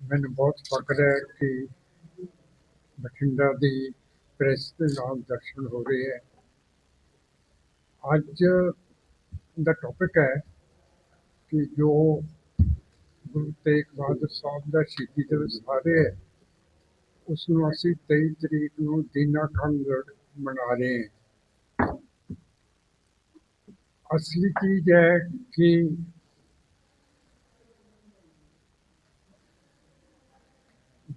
ਮੈਨੂੰ ਬਹੁਤ ਫਖਰ ਹੈ ਕਿ ਬਠਿੰਡਾ ਦੀ ਪ੍ਰੈਸ ਦੇ ਨਾਲ ਦਰਸ਼ਨ ਹੋ ਰਹੇ ਹੈ। ਅੱਜ ਦਾ ਟੌਪਿਕ ਹੈ ਕਿ ਜੋ ਗੁਰੂ ਤੇਗ ਬਹਾਦਰ ਸਾਹਿਬ ਦਾ ਸ਼ਹੀਦੀ ਦਿਵਸ ਆ ਰਿਹਾ ਹੈ ਉਸ ਨੂੰ ਅਸੀਂ 23 ਤਰੀਕ ਨੂੰ ਦੀਨਾ ਖੰਗੜ ਮਨਾ ਰਹੇ ਹਾਂ। ਅਸਲੀ ਚੀਜ਼ ਹੈ ਕਿ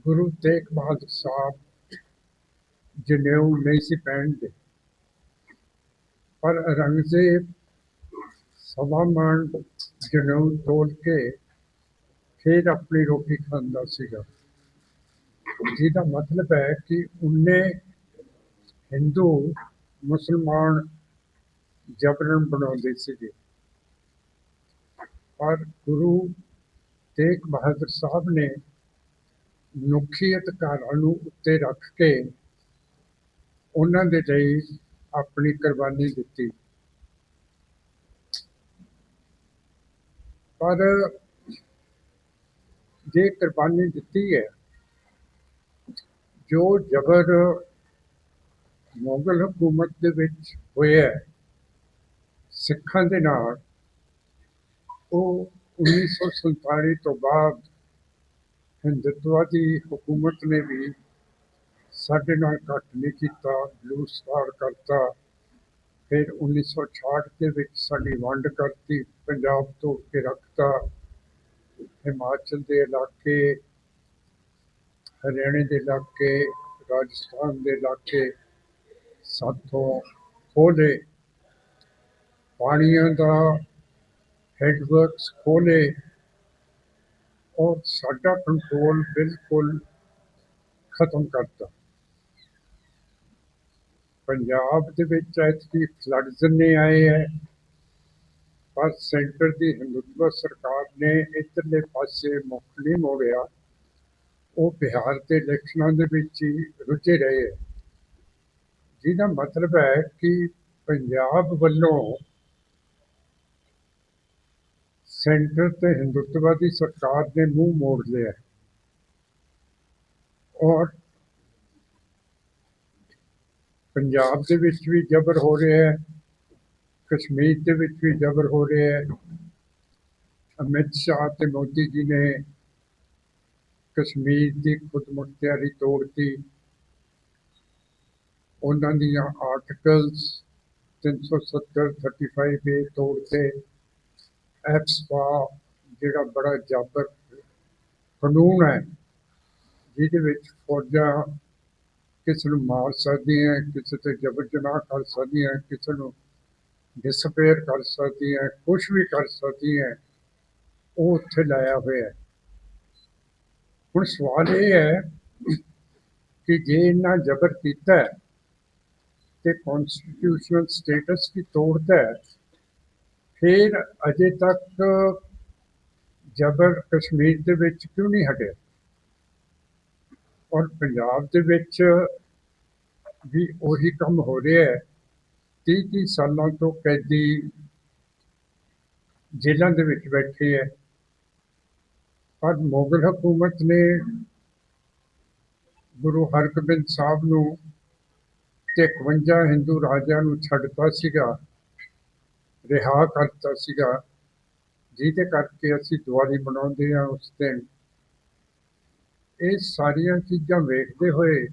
ਗੁਰੂ ਤੇਗ ਬਹਾਦਰ ਸਾਹਿਬ ਜਨੇਊ ਨਹੀਂ ਸੀ ਪਹਿਨਦੇ। ਪਰ ਔਰੰਗਜ਼ੇਬ ਸਵਾ ਮਣ ਜਨੇਊ ਤੋਲ ਕੇ ਫਿਰ ਆਪਣੀ ਰੋਟੀ ਖਾਂਦਾ ਸੀਗਾ। ਜਿਹਦਾ ਮਤਲਬ ਹੈ ਕਿ ਉਹਨੇ ਹਿੰਦੂ, ਮੁਸਲਮਾਨ ਜਬਰਨ ਬਣਾਉਂਦੇ ਸੀਗੇ। ਪਰ ਗੁਰੂ ਤੇਗ ਬਹਾਦਰ ਸਾਹਿਬ ਨੇ ਮਨੁੱਖੀ ਅਧਿਕਾਰਾਂ ਨੂੰ ਉੱਤੇ ਰੱਖ ਕੇ ਉਹਨਾਂ ਦੇ ਲਈ ਆਪਣੀ ਕੁਰਬਾਨੀ ਦਿੱਤੀ। ਪਰ ਜੇ ਕੁਰਬਾਨੀ ਦਿੱਤੀ ਹੈ, ਜੋ ਜਬਰ ਮੁਗਲ ਹਕੂਮਤ ਦੇ ਵਿੱਚ ਹੋਇਆ ਸਿੱਖਾਂ ਦੇ ਨਾਲ, ਉਹ 1947 ਤੋਂ ਬਾਅਦ ਹਿੰਦੁਤਵਾਦੀ ਹਕੂਮਤ ਨੇ ਵੀ ਸਾਡੇ ਨਾਲ ਘੱਟ ਨਹੀਂ ਕੀਤਾ ਬਲੂ ਸਟਾਰ ਕਰਤਾ। ਫਿਰ 1966 ਦੇ ਵਿੱਚ ਸਾਡੀ ਵੰਡ ਕਰਤੀ, ਪੰਜਾਬ ਤੋਂ ਕੇ ਰੱਖਤਾ। ਹਿਮਾਚਲ ਦੇ ਇਲਾਕੇ, ਹਰਿਆਣੇ ਦੇ ਇਲਾਕੇ, ਰਾਜਸਥਾਨ ਦੇ ਇਲਾਕੇ ਸਾਥੋਂ ਖੋਲੇ ਪਾਣੀਆਂ ਦਾ ਹੈਡਵਰਕਸ ਖੋਲੇ ਔਰ ਸਾਡਾ ਕੰਟਰੋਲ ਬਿਲਕੁਲ ਖਤਮ ਕਰਤਾ। ਪੰਜਾਬ ਦੇ ਵਿੱਚ ਐਤਕੀ ਫਲੱਡਸ ਨੇ ਆਏ ਹੈ ਪਰ ਸੈਂਟਰ ਦੀ ਹਿੰਦੂਤਵ ਸਰਕਾਰ ਨੇ ਇੱਧਰਲੇ ਪਾਸੇ ਮੁੱਖ ਹੋ ਮੋੜਿਆ। ਉਹ ਬਿਹਾਰ ਦੇ ਇਲੈਕਸ਼ਨਾਂ ਦੇ ਵਿੱਚ ਹੀ ਰੁੱਝੇ ਰਹੇ ਹੈ ਜਿਹਦਾ ਮਤਲਬ ਹੈ ਕਿ ਪੰਜਾਬ ਵੱਲੋਂ ਸੈਂਟਰ ਤੇ ਹਿੰਦੁੱਤਵਾਦੀ ਸਰਕਾਰ ਨੇ ਮੂੰਹ ਮੋੜ ਲਿਆ। ਔਰ ਪੰਜਾਬ ਦੇ ਵਿੱਚ ਵੀ ਜ਼ਬਰ ਹੋ ਰਿਹਾ ਹੈ, ਕਸ਼ਮੀਰ ਦੇ ਵਿੱਚ ਵੀ ਜ਼ਬਰ ਹੋ ਰਿਹਾ ਹੈ। ਅਮਿਤ ਸ਼ਾਹ ਤੇ ਮੋਦੀ ਜੀ ਨੇ ਕਸ਼ਮੀਰ ਦੀ ਖੁਦਮੁਖਤਿਆਰੀ ਤੋੜਤੀ। ਉਹਨਾਂ ਦੀਆਂ ਆਰਟੀਕਲਸ 370 35 ਏ ਤੋੜਤੇ ਐਪਸਪਾ ਜਿਹੜਾ ਬੜਾ ਜਾਬਰ ਕਾਨੂੰਨ ਹੈ, ਜਿਹਦੇ ਵਿੱਚ ਫੌਜਾਂ ਕਿਸੇ ਨੂੰ ਮਾਰ ਸਕਦੀਆਂ ਕਿਸੇ ਤੇ ਜ਼ਬਰ ਜਨਾਹ ਕਰ ਸਕਦੀਆਂ ਕਿਸੇ ਨੂੰ ਡਿਸਪੇਅਰ ਕਰ ਸਕਦੀਆਂ ਕੁਝ ਵੀ ਕਰ ਸਕਦੀਆਂ ਉਹ ਉੱਥੇ ਲਾਇਆ ਹੋਇਆ ਹੁਣ ਸਵਾਲ ਇਹ ਹੈ ਕਿ ਜੇ ਇਹਨਾਂ ਜ਼ਬਰ ਕੀਤਾ ਹੈ ਤੇ ਕਨਸਟੀਟਿਊਸ਼ਨਲ ਸਟੇਟਸ ਵੀ ਤੋੜਦਾ ਹੈ ਫਿਰ ਅਜੇ ਤੱਕ ਜ਼ਬਰ ਕਸ਼ਮੀਰ ਦੇ ਵਿੱਚ ਕਿਉਂ ਨਹੀਂ ਹਟਿਆ? ਔਰ ਪੰਜਾਬ ਦੇ ਵਿੱਚ ਵੀ ਉਹੀ ਕੰਮ ਹੋ ਰਿਹਾ ਹੈ। 30 30 ਸਾਲਾਂ ਤੋਂ ਕੈਦੀ ਜੇਲ੍ਹਾਂ ਦੇ ਵਿੱਚ ਬੈਠੇ ਹੈ। ਪਰ ਮੁਗਲ ਹਕੂਮਤ ਨੇ ਗੁਰੂ ਹਰਗੋਬਿੰਦ ਸਾਹਿਬ ਨੂੰ ਤੇ 51 ਹਿੰਦੂ ਰਾਜਿਆਂ ਨੂੰ ਛੱਡਤਾ ਸੀਗਾ। ਰਿਹਾ ਕਰਤਾ ਸੀਗਾ। ਜਿਹਦੇ ਕਰਕੇ ਅਸੀਂ ਦੀਵਾਲੀ ਮਨਾਉਂਦੇ ਹਾਂ ਉਸ ਦਿਨ। ਇਹ ਸਾਰੀਆਂ ਚੀਜ਼ਾਂ ਵੇਖਦੇ ਹੋਏ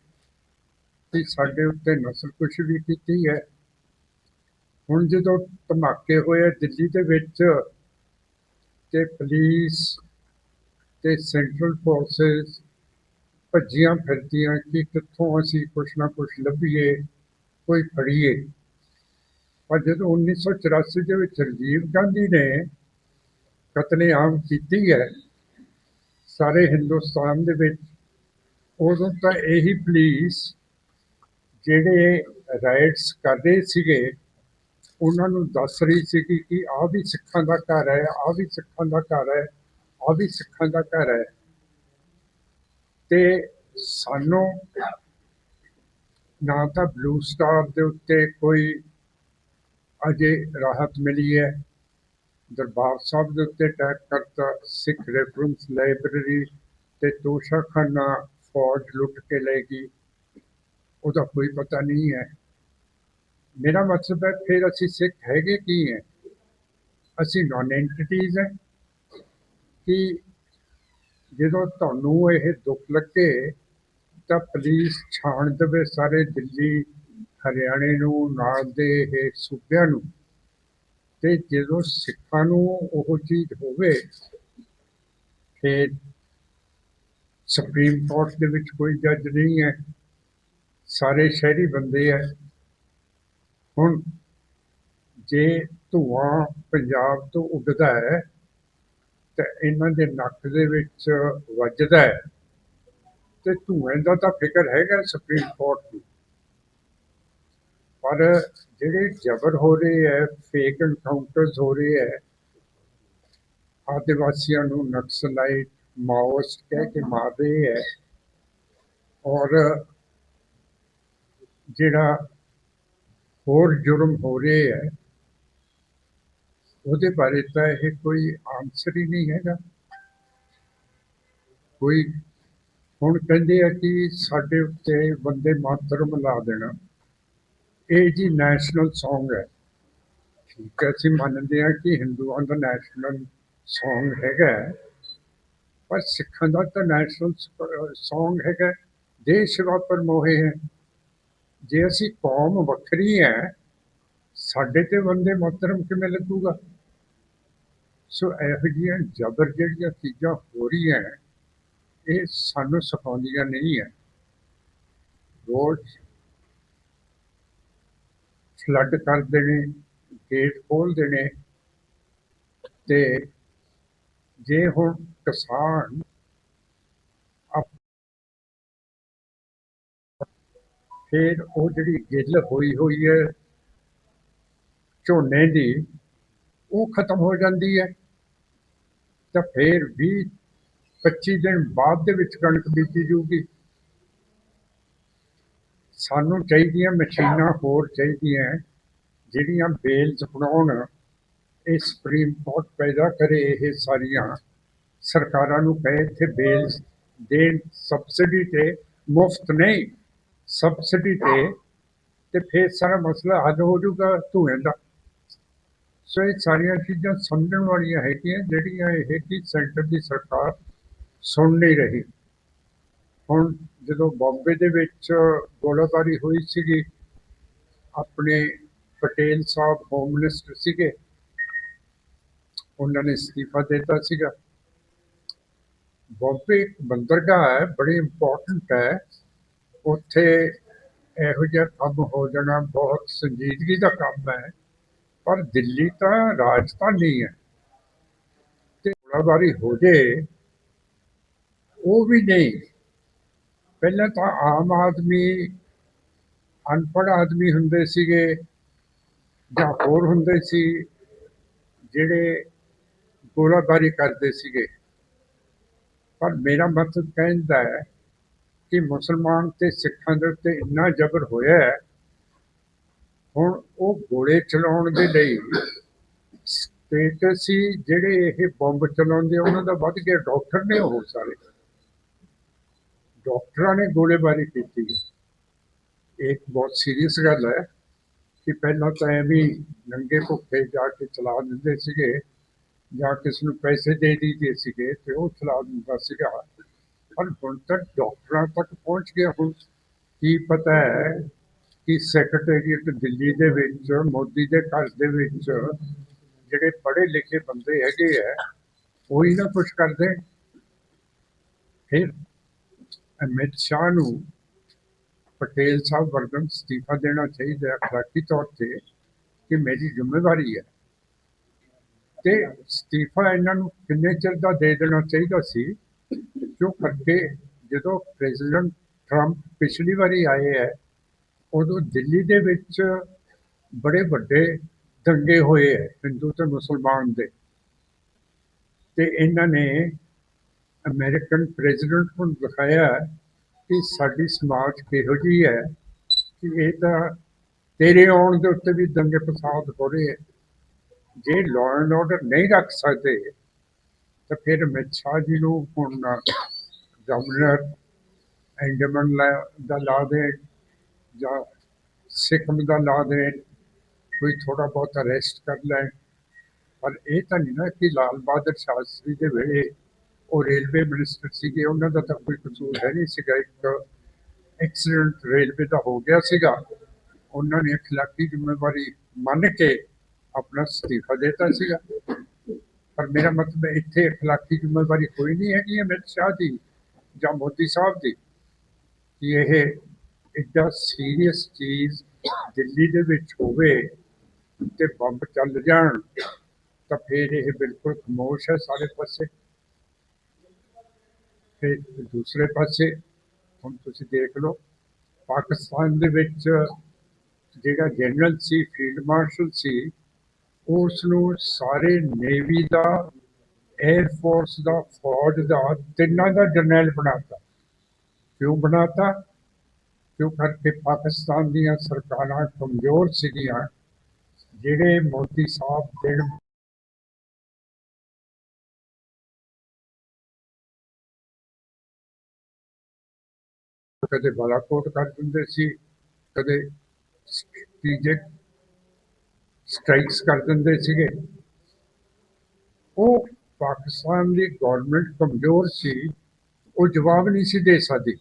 ਕਿ ਸਾਡੇ ਉੱਤੇ ਨਸਲ ਕੁਛ ਵੀ ਕੀਤੀ ਹੈ। ਹੁਣ ਜਦੋਂ ਧਮਾਕੇ ਹੋਏ ਦਿੱਲੀ ਦੇ ਵਿੱਚ ਤੇ ਪੁਲਿਸ ਤੇ ਸੈਂਟਰਲ ਫੋਰਸਸ ਭੱਜੀਆਂ ਫਿਰਦੀਆਂ ਕਿ ਕਿੱਥੋਂ ਅਸੀਂ ਕੁਛ ਨਾ ਕੁਛ ਲੱਭੀਏ, ਕੋਈ ਫੜੀਏ। ਪਰ ਜਦੋਂ 1984 ਦੇ ਵਿੱਚ ਰਾਜੀਵ ਗਾਂਧੀ ਨੇ ਕਤਲੇਆਮ ਕੀਤੀ ਹੈ, ਸਾਰੇ ਹਿੰਦੁਸਤਾਨ ਦੇ ਵਿੱਚ, ਉਦੋਂ ਤਾਂ ਇਹੀ ਪੁਲਿਸ ਜਿਹੜੇ ਰਾਈਟਸ ਕਰ ਰਹੇ ਸੀਗੇ, ਉਹਨਾਂ ਨੂੰ ਦੱਸ ਰਹੀ ਸੀ ਕਿ ਆਹ ਵੀ ਸਿੱਖਾਂ ਦਾ ਘਰ ਹੈ, ਆਹ ਵੀ ਸਿੱਖਾਂ ਦਾ ਘਰ ਹੈ, ਆਹ ਵੀ ਸਿੱਖਾਂ ਦਾ ਘਰ ਹੈ। ਤੇ ਸਾਨੂੰ ਨਾ ਤਾਂ ਬਲੂ ਸਟਾਰ ਦੇ ਉੱਤੇ ਕੋਈ ਅਜੇ ਰਾਹਤ ਮਿਲੀ ਹੈ। ਦਰਬਾਰ ਸਾਹਿਬ ਦੇ ਉੱਤੇ ਅਟੈਕ ਕਰਤਾ ਸਿੱਖ ਰੈਫਰੈਂਸ ਲਾਇਬ੍ਰੇਰੀ ਤੇ ਤੋਸ਼ਾਖਾਨਾ ਫੌਜ ਲੁੱਟ ਕੇ ਲੈ ਗਈ। ਉਹਦਾ ਕੋਈ ਪਤਾ ਨਹੀਂ ਹੈ। ਮੇਰਾ ਮਤਲਬ ਹੈ, ਫਿਰ ਅਸੀਂ ਸਿੱਖ ਹੈਗੇ ਕੀ ਹੈ? ਅਸੀਂ ਨਾਨ ਐਂਟੀਟੀਜ਼ ਹੈ। ਕਿ ਜਦੋਂ ਤੁਹਾਨੂੰ ਇਹ ਦੁੱਖ ਲੱਗੇ ਤਾਂ ਪੁਲਿਸ ਛਾਣ ਦੇਵੇ ਸਾਰੇ ਦਿੱਲੀ ਹਰਿਆਣੇ ਨੂੰ, ਨਾਲ ਦੇ ਇਹ ਸੂਬਿਆਂ ਨੂੰ। ਤੇ ਜਦੋਂ ਸਿੱਖਾਂ ਨੂੰ ਉਹ ਚੀਜ਼ ਹੋਵੇ ਫਿਰ ਸੁਪਰੀਮ ਕੋਰਟ ਦੇ ਵਿੱਚ ਕੋਈ ਜੱਜ ਨਹੀਂ ਹੈ। ਸਾਰੇ ਸ਼ਹਿਰੀ ਬੰਦੇ ਹੈ। ਹੁਣ ਜੇ ਧੂਆਂ ਪੰਜਾਬ ਤੋਂ ਉੱਡਦਾ ਹੈ, ਤੇ ਇਹਨਾਂ ਦੇ ਨੱਕ ਦੇ ਵਿੱਚ ਵੱਜਦਾ ਹੈ। ਤੇ ਧੂਏ ਦਾ ਤਾਂ ਫਿਕਰ ਹੈਗਾ ਸੁਪਰੀਮ ਕੋਰਟ ਨੂੰ। ਪਰ ਜਿਹੜੇ ਜ਼ਬਰ ਹੋ ਰਹੇ ਹੈ ਫੇਕ ਐਨਕਾਊਂਟਰਸ ਹੋ ਰਹੇ ਹੈ, ਆਦਿਵਾਸੀਆਂ ਨੂੰ ਨਕਸਲਾਈਟ ਮਾਓਸ ਕਹਿ ਕੇ ਮਾਰ ਰਹੇ ਹੈ ਔਰ ਜਿਹੜਾ ਹੋਰ ਜੁਰਮ ਹੋ ਰਹੇ ਹੈ, ਉਹਦੇ ਬਾਰੇ ਤਾਂ ਇਹ ਕੋਈ ਆਨਸਰ ਹੀ ਨਹੀਂ ਹੈਗਾ। ਕੋਈ ਹੁਣ ਕਹਿੰਦੇ ਆ ਕਿ ਸਾਡੇ ਉੱਤੇ ਬੰਦੇ ਮਾਤਰਮ ਲਾ ਦੇਣਾ। ਇਹ ਜੀ ਨੈਸ਼ਨਲ Song ਹੈ। ਠੀਕ ਹੈ, ਅਸੀਂ ਮੰਨਦੇ ਹਾਂ ਕਿ ਹਿੰਦੂਆਂ ਦਾ ਨੈਸ਼ਨਲ Song ਹੈਗਾ ਪਰ ਸਿੱਖਾਂ ਦਾ ਤਾਂ ਨੈਸ਼ਨਲ Song ਹੈਗਾ ਦੇਸ਼ ਵਾਪਰ ਮੋਹੇ ਹੈ। ਜੇ ਅਸੀਂ ਕੌਮ ਵੱਖਰੀ ਹੈ, ਸਾਡੇ ਤੇ ਬੰਦੇ ਮਾਤਰਮ ਕਿਵੇਂ ਲੱਗੂਗਾ? ਸੋ ਇਹੋ ਜਿਹੀਆਂ ਜ਼ਬਰ ਜਿਹੜੀਆਂ ਚੀਜ਼ਾਂ ਹੋ ਰਹੀਆਂ ਇਹ ਸਾਨੂੰ ਸਿਖਾਉਂਦੀਆਂ ਨਹੀਂ ਹੈ। ਰੋਜ਼ ਫਲੱਡ ਕਰ ਦੇਣੇ, ਗੇਟ ਖੋਲ ਦੇਣੇ। ਤੇ ਜੇ ਹੁਣ ਕਿਸਾਨ ਆਪ- ਫਿਰ ਉਹ ਜਿਹੜੀ ਗਿੱਲ ਹੋਈ ਹੋਈ ਹੈ, ਝੋਨੇ ਦੀ, ਉਹ ਖਤਮ ਹੋ ਜਾਂਦੀ ਹੈ। ਤਾਂ ਫਿਰ ਵੀ 25 ਦਿਨ ਬਾਅਦ ਦੇ ਵਿੱਚ ਕਣਕ ਬੀਜੀ ਜੂਗੀ ਸਾਨੂੰ ਚਾਹੀਦੀਆਂ ਮਸ਼ੀਨਾਂ ਹੋਰ ਚਾਹੀਦੀਆਂ ਜਿਹੜੀਆਂ ਬੇਲਸ ਬਣਾਉਣ। ਇਹ ਸੁਪਰੀਮ ਕੋਰਟ ਪੈਦਾ ਕਰੇ ਇਹ ਸਾਰੀਆਂ। ਸਰਕਾਰਾਂ ਨੂੰ ਕਹੇ ਇੱਥੇ ਬੇਲਸ ਦੇਣ ਸਬਸਿਡੀ ਤੇ ਮੁਫਤ ਨਹੀਂ, ਸਬਸਿਡੀ ਤੇ ਤੇ ਫਿਰ ਸਾਰਾ ਮਸਲਾ ਹੱਲ ਹੋ ਜਾਊਗਾ ਧੂਏ ਦਾ। ਸੋ ਇਹ ਸਾਰੀਆਂ ਚੀਜ਼ਾਂ ਸਮਝਣ ਵਾਲੀਆਂ ਹੈਗੀਆਂ, ਜਿਹੜੀਆਂ ਇਹ ਕਿ ਸੈਂਟਰ ਦੀ ਸਰਕਾਰ ਸੁਣ ਨਹੀਂ ਰਹੀ। ਹੁਣ ਜਦੋਂ ਬੰਬੇ ਦੇ ਵਿੱਚ ਗੋਲਾਬਾਰੀ ਹੋਈ ਸੀਗੀ, ਆਪਣੇ ਪਟੇਲ ਸਾਹਿਬ ਹੋਮ ਮਿਨਿਸਟਰ ਸੀਗੇ, ਉਹਨਾਂ ਨੇ ਅਸਤੀਫਾ ਦੇ ਦਿੱਤਾ ਸੀਗਾ। ਬੰਬੇ ਇੱਕ ਬੰਦਰਗਾਹ ਹੈ, ਬੜੀ ਇੰਪੋਰਟੈਂਟ ਹੈ। ਉੱਥੇ ਇਹੋ ਜਿਹਾ ਕੰਮ ਹੋ ਜਾਣਾ ਬਹੁਤ ਸੰਜੀਦਗੀ ਦਾ ਕੰਮ ਹੈ, ਪਰ ਦਿੱਲੀ ਤਾਂ ਰਾਜਧਾਨੀ ਹੈ। ਤੇ ਗੋਲਾਬਾਰੀ ਹੋ ਜੇ, ਉਹ ਵੀ ਨਹੀਂ। ਪਹਿਲਾਂ ਤਾਂ ਆਮ ਆਦਮੀ, ਅਨਪੜ੍ਹ ਆਦਮੀ ਹੁੰਦੇ ਸੀਗੇ ਜਾਂ ਹੋਰ ਹੁੰਦੇ ਸੀ, ਜਿਹੜੇ ਗੋਲਾਬਾਰੀ ਕਰਦੇ ਸੀਗੇ। ਪਰ ਮੇਰਾ ਮਤਲਬ ਕਹਿੰਦਾ ਹੈ ਕਿ ਮੁਸਲਮਾਨ ਤੇ ਸਿੱਖਾਂ ਦੇ ਉੱਤੇ ਇੰਨਾ ਜ਼ਬਰ ਹੋਇਆ ਹੈ, ਹੁਣ ਉਹ ਗੋਲੇ ਚਲਾਉਣ ਦੇ ਲਈ ਸਟੇਟ ਸੀ ਜਿਹੜੇ ਇਹ ਬੰਬ ਚਲਾਉਂਦੇ ਉਹਨਾਂ ਦਾ ਵੱਧ ਗਿਆ ਡਾਕਟਰ ਨੇ ਉਹ ਸਾਰੇ। ਡਾਕਟਰਾਂ ਨੇ ਗੋਲੇਬਾਰੀ ਕੀਤੀ ਹੈ। ਇੱਕ ਬਹੁਤ ਸੀਰੀਅਸ ਗੱਲ ਹੈ ਕਿ ਪਹਿਲਾਂ ਤਾਂ ਐਵੇਂ ਹੀ ਨੰਗੇ ਭੁੱਖੇ ਜਾ ਕੇ ਚਲਾ ਦਿੰਦੇ ਸੀਗੇ ਜਾਂ ਕਿਸ ਨੂੰ ਪੈਸੇ ਦੇ ਦਿੱਤੇ ਸੀਗੇ ਤੇ ਉਹ ਚਲਾ ਦਿੰਦਾ ਸੀਗਾ। ਪਰ ਹੁਣ ਤੱਕ ਡਾਕਟਰਾਂ ਤੱਕ ਪਹੁੰਚ ਗਿਆ ਹੁਣ। ਕੀ ਪਤਾ ਹੈ ਕਿ ਸੈਕਟਰੀਏਟ ਦਿੱਲੀ ਦੇ ਵਿੱਚ, ਮੋਦੀ ਦੇ ਘਰ ਦੇ ਵਿੱਚ ਜਿਹੜੇ ਪੜ੍ਹੇ ਲਿਖੇ ਬੰਦੇ ਹੈਗੇ ਆ, ਉਹੀ ਨਾ ਕੁਛ ਕਰਦੇ। ਫਿਰ ਅਮਿਤ ਸ਼ਾਹ ਨੂੰ ਪਟੇਲ ਸਾਹਿਬ ਵਰਗਨ ਅਸਤੀਫਾ ਦੇਣਾ ਚਾਹੀਦਾ ਹੈ ਅਖਲਾਕੀ ਤੌਰ ਤੇ, ਕਿ ਮੇਰੀ ਜ਼ਿੰਮੇਵਾਰੀ ਹੈ। ਤੇ ਅਸਤੀਫਾ ਇਹਨਾਂ ਨੂੰ ਕਿੰਨੇ ਚਿਰ ਦਾ ਦੇ ਦੇਣਾ ਚਾਹੀਦਾ ਸੀ? ਜੋ ਕਰਕੇ ਜਦੋਂ ਪ੍ਰੈਜ਼ੀਡੈਂਟ ਟਰੰਪ ਪਿਛਲੀ ਵਾਰੀ ਆਏ ਹੈ, ਉਦੋਂ ਦਿੱਲੀ ਦੇ ਵਿੱਚ ਬੜੇ ਵੱਡੇ ਦੰਗੇ ਹੋਏ ਹੈ, ਹਿੰਦੂ ਤੇ ਮੁਸਲਮਾਨ ਦੇ। ਤੇ ਇਹਨਾਂ ਨੇ ਅਮਰੀਕਨ ਪ੍ਰੈਜ਼ੀਡੈਂਟ ਨੂੰ ਦਿਖਾਇਆ ਕਿ ਸਾਡੀ ਸਮਾਜ ਕਿਹੋ ਜਿਹੀ ਹੈ, ਕਿ ਇਹ ਤਾਂ ਤੇਰੇ ਆਉਣ ਦੇ ਉੱਤੇ ਵੀ ਦੰਗੇ ਫਸਾਦ ਹੋ ਰਹੇ ਹੈ। ਜੇ ਲਾਅ ਐਂਡ ਆਰਡਰ ਨਹੀਂ ਰੱਖ ਸਕਦੇ, ਤਾਂ ਫਿਰ ਅਮਿਤ ਸ਼ਾਹ ਜੀ ਨੂੰ ਹੁਣ ਗਵਰਨਰ ਐਂਡਮਨ ਦਾ ਲਾ ਦੇ ਜਾਂ ਸਿੱਖਮ ਦਾ ਲਾ ਦੇ ਕੋਈ ਥੋੜਾ ਬਹੁਤ ਅਰੈਸਟ ਕਰ ਲੈ ਪਰ ਇਹ ਤਾਂ ਨਹੀਂ ਨਾ ਕਿ ਲਾਲ ਬਹਾਦਰ ਸ਼ਾਸਤਰੀ ਦੇ ਵੇਲੇ ਉਹ ਰੇਲਵੇ ਮਿਨਿਸਟਰ ਸੀਗੇ, ਉਹਨਾਂ ਦਾ ਤਾਂ ਕੋਈ ਕਸੂਰ ਹੈ ਨਹੀਂ ਸੀਗਾ। ਇੱਕ ਐਕਸੀਡੈਂਟ ਰੇਲਵੇ ਦਾ ਹੋ ਗਿਆ ਸੀਗਾ। ਉਹਨਾਂ ਨੇ ਅਖਲਾਕੀ ਜ਼ਿੰਮੇਵਾਰੀ ਮੰਨ ਕੇ ਆਪਣਾ ਅਸਤੀਫਾ ਦਿੱਤਾ ਸੀਗਾ। ਪਰ ਮੇਰਾ ਮਤਲਬ ਇੱਥੇ ਅਖਲਾਕੀ ਜ਼ਿੰਮੇਵਾਰੀ ਕੋਈ ਨਹੀਂ ਹੈਗੀ ਅਮਿਤ ਸ਼ਾਹ ਦੀ ਜਾਂ ਮੋਦੀ ਸਾਹਿਬ ਦੀ, ਕਿ ਇਹ ਇੱਡਾ ਸੀਰੀਅਸ ਚੀਜ਼ ਦਿੱਲੀ ਦੇ ਵਿੱਚ ਹੋਵੇ ਤੇ ਬੰਬ ਚੱਲ ਜਾਣ, ਤਾਂ ਫਿਰ ਇਹ ਬਿਲਕੁਲ ਖਮੋਸ਼ ਹੈ ਸਾਰੇ ਪਾਸੇ। ਤੇ ਦੂਸਰੇ ਪਾਸੇ, ਹੁਣ ਤੁਸੀਂ ਦੇਖ ਲਓ, ਪਾਕਿਸਤਾਨ ਦੇ ਵਿੱਚ ਜਿਹੜਾ ਜਨਰਲ ਸੀ ਫੀਲਡ ਮਾਰਸ਼ਲ ਸੀ ਉਸ ਨੂੰ ਸਾਰੇ ਨੇਵੀ ਦਾ 에ਅਰ ਫੋਰਸ ਦਾ, ਫੌਜ ਦਾ, ਤਿੰਨਾਂ ਦਾ ਜਰਨੈਲ ਬਣਾਤਾ। ਕਿਉਂ ਬਣਾਤਾ? ਕਿਉਂ? ਕਰਕੇ ਪਾਕਿਸਤਾਨ ਦੀਆਂ ਸਰਕਾਰਾਂ ਕਮਜ਼ੋਰ ਸੀਗੀਆਂ, ਜਿਹੜੇ ਮੋਦੀ ਸਾਹਿਬ ਦਿਨ ਕਦੇ ਬਾਲਾਕੋਟ ਕਰ ਦਿੰਦੇ ਸੀ, ਕਦੇ ਸਟ੍ਰੈਟੇਜਿਕ ਸਟ੍ਰਾਈਕਸ ਕਰ ਦਿੰਦੇ ਸੀਗੇ। ਉਹ ਪਾਕਿਸਤਾਨ ਦੀ ਗਵਰਨਮੈਂਟ ਕਮਜ਼ੋਰ ਸੀ, ਉਹ ਜਵਾਬ ਨਹੀਂ ਸੀ ਦੇ ਸਕਦੀ।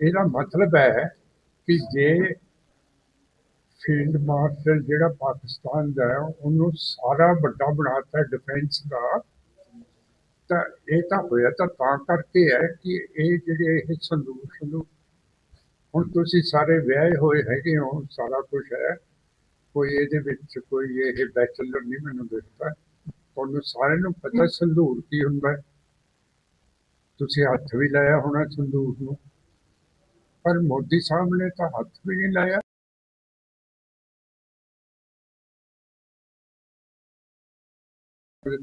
ਇਹਦਾ ਮਤਲਬ ਹੈ ਕਿ ਜੇ ਫੀਲਡ ਮਾਰਸ਼ਲ ਜਿਹੜਾ ਪਾਕਿਸਤਾਨ ਦਾ ਉਹਨੂੰ ਸਾਰਾ ਵੱਡਾ ਬਣਾਤਾ ਡਿਫੈਂਸ ਦਾ ਤਾਂ ਇਹ ਤਾਂ ਹੋਇਆ ਤਾਂ ਤਾਂ ਕਰਕੇ ਹੈ ਕਿ ਇਹ ਜਿਹੜੇ ਇਹ ਸੰਦੂਕ ਸੰਦੂਕ ਹੁਣ ਤੁਸੀਂ ਸਾਰੇ ਵਿਆਹੇ ਹੋਏ ਹੈਗੇ ਹੋ ਸਾਰਾ ਕੁਝ ਹੈ। ਕੋਈ ਇਹਦੇ ਵਿੱਚ ਕੋਈ ਇਹ ਬੈਚਲਰ ਨਹੀਂ ਮੈਨੂੰ ਦਿਖਦਾ ਤੁਹਾਨੂੰ ਸਾਰਿਆਂ ਨੂੰ ਪਤਾ ਸੰਦੂਕ ਕੀ ਹੁੰਦਾ ਹੈ। ਤੁਸੀਂ ਹੱਥ ਵੀ ਲਾਇਆ ਹੋਣਾ ਸੰਦੂਕ ਨੂੰ। ਪਰ ਮੋਦੀ ਸਾਹਿਬ ਨੇ ਤਾਂ ਹੱਥ ਵੀ ਨਹੀਂ ਲਾਇਆ।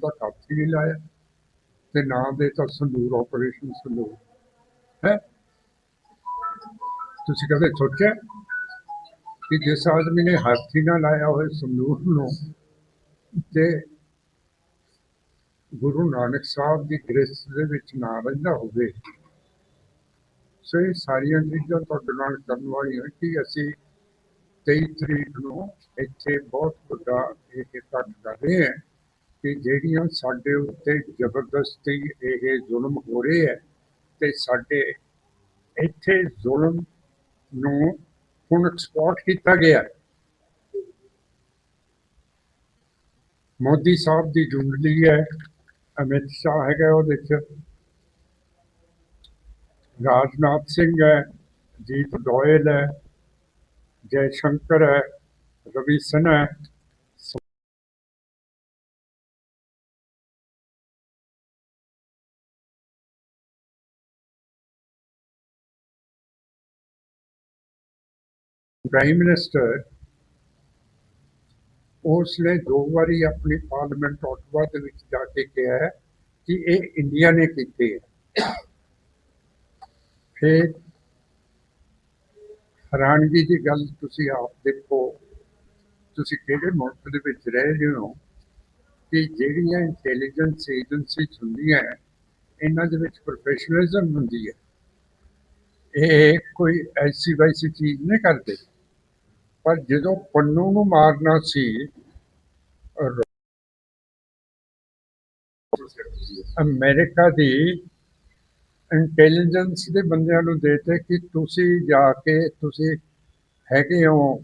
ਤਾਂ ਹੱਥ ਹੀ ਨਹੀਂ ਲਾਇਆ। ਤੇ ਨਾਂ ਦੇ ਤਾਂ ਸੰਦੂਰ ਆਪਰੇਸ਼ਨ ਸੰਦੂਰ। ਹੈ? ਤੁਸੀਂ ਕਦੇ ਸੋਚਿਆ ਕਿ ਜਿਸ ਆਦਮੀ ਨੇ ਹਾਥੀ ਨਾਲ ਲਾਇਆ ਹੋਏ ਸੰਦੂਰ ਨੂੰ ਤੇ ਗੁਰੂ ਨਾਨਕ ਸਾਹਿਬ ਦੀ ਗ੍ਰਸਤ ਦੇ ਵਿੱਚ ਨਾ ਰਹਿੰਦਾ ਹੋਵੇ? ਸੋ ਇਹ ਸਾਰੀਆਂ ਚੀਜ਼ਾਂ ਤੁਹਾਡੇ ਨਾਲ ਕਰਨ ਵਾਲੀਆਂ ਕਿ ਅਸੀਂ 23 ਤਰੀਕ ਨੂੰ ਇੱਥੇ ਬਹੁਤ ਵੱਡਾ ਇਹ ਇਕੱਠ ਕਰ ਰਹੇ ਹਾਂ। ਕਿ ਜਿਹੜੀਆਂ ਸਾਡੇ ਉੱਤੇ ਜ਼ਬਰਦਸਤੀ ਇਹ ਜ਼ੁਲਮ ਹੋ ਰਹੇ ਹੈ ਤੇ ਸਾਡੇ ਇੱਥੇ ਜ਼ੁਲਮ ਨੂੰ ਹੁਣ ਐਕਸਪੋਰਟ ਕੀਤਾ ਗਿਆ ਮੋਦੀ ਸਾਹਿਬ ਦੀ ਜੁੰਡਲੀ ਹੈ, ਅਮਿਤ ਸ਼ਾਹ ਹੈਗਾ ਉਹਦੇ ਚ ਰਾਜਨਾਥ ਸਿੰਘ ਹੈ, ਜੀਤ ਗੋਇਲ ਹੈ, ਜੈ ਸ਼ੰਕਰ ਹੈ, ਰਵੀ ਸਿन्हा ਹੈ। ਪ੍ਰਾਈਮ ਮਿਨਿਸਟਰ ਉਸ ਨੇ ਦੋ ਵਾਰੀ ਆਪਣੀ ਪਾਰਲੀਮੈਂਟ ਆਟਵਾ ਦੇ ਵਿੱਚ ਜਾ ਕੇ ਕਿਹਾ ਹੈ ਕਿ ਇਹ ਇੰਡੀਆ ਨੇ ਕੀਤੇ ਹੈ। ਫਿਰ ਹੈਰਾਨਗੀ ਦੀ ਗੱਲ ਤੁਸੀਂ ਆਪ ਦੇਖੋ, ਤੁਸੀਂ ਕਿਹੜੇ ਮੁਲਕ ਦੇ ਵਿੱਚ ਰਹਿ ਰਹੇ ਹੋ ਕਿ ਜਿਹੜੀਆਂ ਇੰਟੈਲੀਜੈਂਸ ਏਜੰਸੀਜ਼ ਹੁੰਦੀਆਂ ਇਹਨਾਂ ਦੇ ਵਿੱਚ ਪ੍ਰੋਫੈਸ਼ਨਲਿਜ਼ਮ ਹੁੰਦੀ ਹੈ। ਇਹ ਕੋਈ ਐਸੀ ਵੈਸੀ ਚੀਜ਼ ਨਹੀਂ ਕਰਦੇ। ਪਰ ਜਦੋਂ ਪੰਨੂ ਨੂੰ ਮਾਰਨਾ ਸੀ ਰ- ਅਮਰੀਕਾ ਦੀ ਇੰਟੈਲੀਜੈਂਸ ਦੇ ਬੰਦਿਆਂ ਨੂੰ ਦੇਤੇ ਕਿ ਤੁਸੀਂ ਜਾ ਕੇ, ਤੁਸੀਂ ਹੈਗੇ ਹੋ,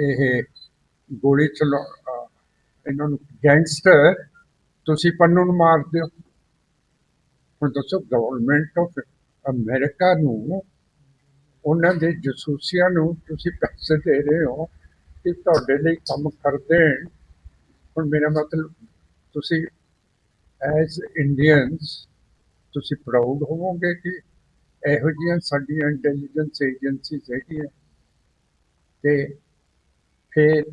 ਇਹ ਗੋਲੀ ਚਲਾ, ਇਹਨਾਂ ਨੂੰ ਗੈਂਗਸਟਰ ਤੁਸੀਂ ਪੰਨੂ ਨੂੰ ਮਾਰ ਦਿਓ। ਹੁਣ ਦੱਸੋ ਗਵਰਨਮੈਂਟ ਆਫ ਅਮਰੀਕਾ ਨੂੰ ਉਹਨਾਂ ਦੇ ਜਸੂਸੀਆਂ ਨੂੰ ਤੁਸੀਂ ਪੈਸੇ ਦੇ ਰਹੇ ਹੋ ਕਿ ਤੁਹਾਡੇ ਲਈ ਕੰਮ ਕਰ ਦੇਣ ਹੁਣ ਮੇਰਾ ਮਤਲਬ ਤੁਸੀਂ ਐਜ਼ ਇੰਡੀਅਨਸ ਤੁਸੀਂ ਪ੍ਰਾਊਡ ਹੋਵੋਗੇ ਕਿ ਇਹੋ ਜਿਹੀਆਂ ਸਾਡੀਆਂ ਇੰਟੈਲੀਜੈਂਸ ਏਜੰਸੀਜ਼ ਹੈਗੀਆਂ ਤੇ ਫਿਰ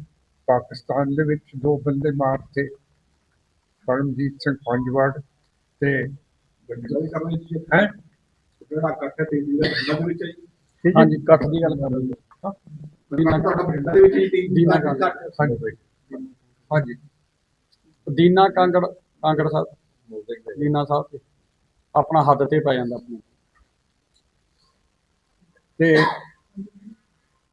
ਪਾਕਿਸਤਾਨ ਦੇ ਵਿੱਚ ਦੋ ਬੰਦੇ ਮਾਰਤੇ ਪਰਮਜੀਤ ਸਿੰਘ ਪੰਜਵੜ ਤੇ ਹੈ? ਜਿਹੜਾ ਹੈ ਤੇਜ਼ੀ ਦਾ ਪਿੰਡਾਂ ਦੇ ਹਾਂਜੀ ਇਕੱਠ ਦੀ ਗੱਲ ਕਰ ਰਹੀ ਹਾਂ। ਮੈਂ ਤੁਹਾਡਾ ਦੇ ਵਿੱਚ ਹੀ ਟੀਮ ਦੀਨਾ ਕਾਂਗੜ। ਸਾਡੇ ਹਾਂਜੀ। ਦੀਨਾ ਕਾਂਗੜ ਕਾਂਗੜ ਸਾਹਿਬ। ਦੀਨਾ ਸਾਹਿਬ ਆਪਣਾ ਹੱਦ ਤੇ ਪੈ ਜਾਂਦਾ ਆਪਣੇ। ਤੇ